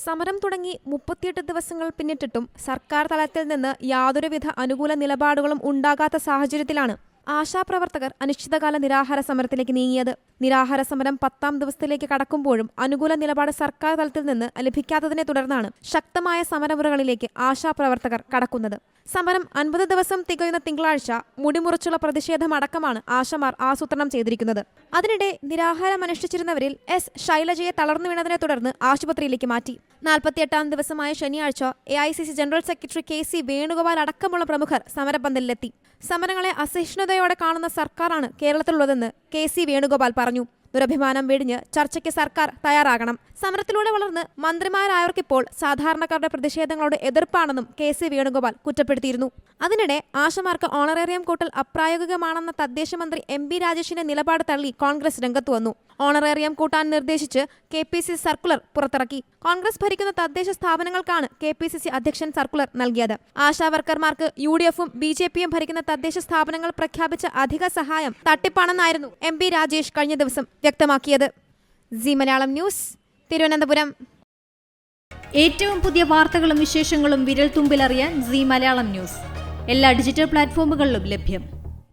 സമരം തുടങ്ങി മുപ്പത്തിയെട്ട് ദിവസങ്ങൾ പിന്നിട്ടിട്ടും സർക്കാർ തലത്തിൽ നിന്ന് യാതൊരുവിധ അനുകൂല നിലപാടുകളും ഉണ്ടാകാത്ത സാഹചര്യത്തിലാണ് ആശാപ്രവർത്തകർ അനിശ്ചിതകാല നിരാഹാര സമരത്തിലേക്ക് നീങ്ങിയത്. നിരാഹാര സമരം പത്താം ദിവസത്തിലേക്ക് കടക്കുമ്പോഴും അനുകൂല നിലപാട് സർക്കാർ തലത്തിൽ നിന്ന് ലഭിക്കാത്തതിനെ തുടർന്നാണ് ശക്തമായ സമരമുറകളിലേക്ക് ആശാപ്രവർത്തകർ കടക്കുന്നത്. സമരം അൻപത് ദിവസം തികയുന്ന തിങ്കളാഴ്ച മുടിമുറിച്ചുള്ള പ്രതിഷേധമടക്കമാണ് ആശമാർ ആസൂത്രണം ചെയ്തിരിക്കുന്നത്. അതിനിടെ നിരാഹാരം അനുഷ്ഠിച്ചിരുന്നവരിൽ എസ്. ശൈലജയെ തളർന്നു വീണതിനെ തുടർന്ന് ആശുപത്രിയിലേക്ക് മാറ്റി. നാൽപ്പത്തിയെട്ടാം ദിവസമായ ശനിയാഴ്ച A general secretary K C Venugopal അടക്കമുള്ള പ്രമുഖർ സമരപന്തലിലെത്തി. സമരങ്ങളെ അസഹിഷ്ണുതയോടെ കാണുന്ന സർക്കാരാണ് കേരളത്തിലുള്ളതെന്ന് കെ സി വേണുഗോപാൽ പറഞ്ഞു. ദുരഭിമാനം വെടിഞ്ഞ് ചർച്ചയ്ക്ക് സർക്കാർ തയ്യാറാകണം. സമരത്തിലൂടെ വളർന്ന് മന്ത്രിമാരായവർക്കിപ്പോൾ സാധാരണക്കാരുടെ പ്രതിഷേധങ്ങളോട് എതിർപ്പാണെന്നും കെ സി വേണുഗോപാൽ കുറ്റപ്പെടുത്തിയിരുന്നു. അതിനിടെ ആശമാർക്ക് ഓണറേറിയം കൂട്ടൽ അപ്രായോഗികമാണെന്ന തദ്ദേശ മന്ത്രി എം ബി രാജേഷിന്റെ നിലപാട് തള്ളി കോൺഗ്രസ് രംഗത്ത് വന്നു. ഓണറേറിയം കൂട്ടാൻ നിർദ്ദേശിച്ച് കെ പി സി സർക്കുലർ പുറത്തിറക്കി. കോൺഗ്രസ് ഭരിക്കുന്ന തദ്ദേശ സ്ഥാപനങ്ങൾക്കാണ് കെ പി സി സി അധ്യക്ഷൻ സർക്കുലർ നൽകിയത്. ആശാവർക്കർമാർക്ക് യു ഡി എഫും ബി ജെ പിയും ഭരിക്കുന്ന തദ്ദേശ സ്ഥാപനങ്ങൾ പ്രഖ്യാപിച്ച അധിക സഹായം തട്ടിപ്പാണെന്നായിരുന്നു എം പി രാജേഷ് കഴിഞ്ഞ ദിവസം വ്യക്തമാക്കിയത്. സി മലയാളം ന്യൂസ് തിരുവനന്തപുരം. ഏറ്റവും പുതിയ വാർത്തകളും വിശേഷങ്ങളും വിരൽ തുമ്പിലറിയാൻ സി മലയാളം ന്യൂസ്. എല്ലാ ഡിജിറ്റൽ പ്ലാറ്റ്ഫോമുകളിലും ലഭ്യം.